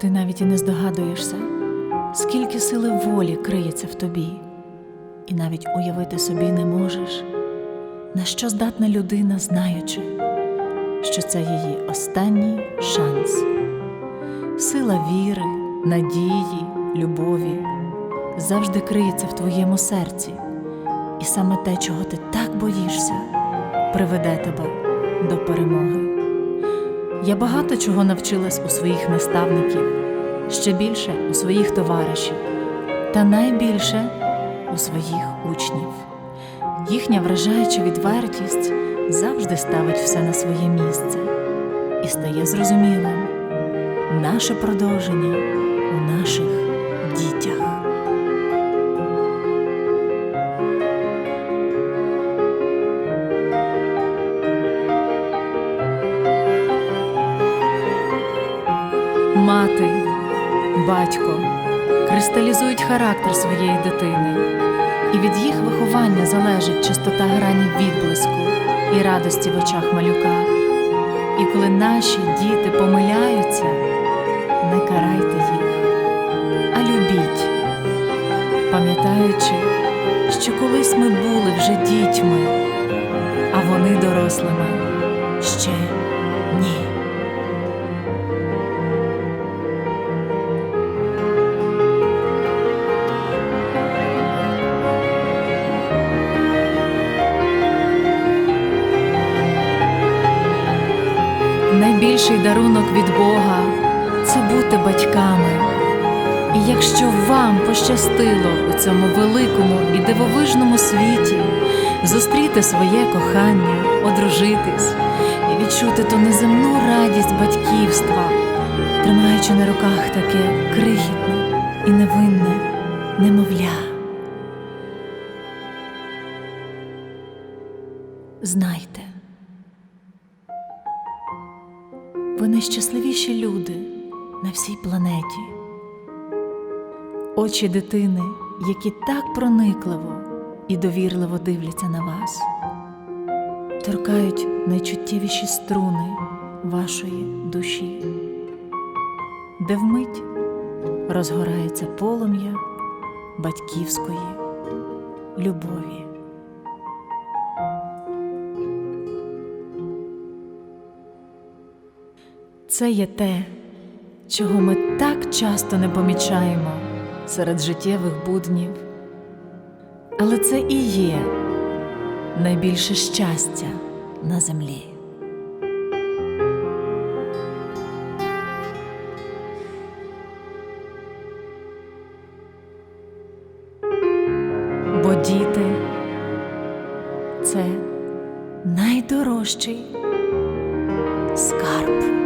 Ти навіть і не здогадуєшся, скільки сили волі криється в тобі, і навіть уявити собі не можеш, на що здатна людина, знаючи, що це її останній шанс. Сила віри, надії, любові завжди криється в твоєму серці, і саме те, чого ти так боїшся, приведе тебе до перемоги. Я багато чого навчилась у своїх наставників, ще більше у своїх товаришів, та найбільше у своїх учнів. Їхня вражаюча відвертість завжди ставить все на своє місце і стає зрозумілим наше продовження у наших Мати, батько кристалізують характер своєї дитини, і від їх виховання залежить чистота грані відблиску і радості в очах малюка. І коли наші діти помиляються, не карайте їх, а любіть, пам'ятаючи, що колись ми були вже дітьми, а вони дорослими ще Найбільший дарунок від Бога це бути батьками. І якщо вам пощастило у цьому великому і дивовижному світі зустріти своє кохання, одружитись і відчути ту неземну радість батьківства, тримаючи на руках таке крихітне і невинне немовля. Знайте. Ви найщасливіші люди на всій планеті. Очі дитини, які так проникливо і довірливо дивляться на вас, торкають найчуттєвіші струни вашої душі, де вмить розгорається полум'я батьківської любові. Це є те, чого ми так часто не помічаємо серед життєвих буднів. Але це і є найбільше щастя на землі. Бо діти це найдорожчий скарб.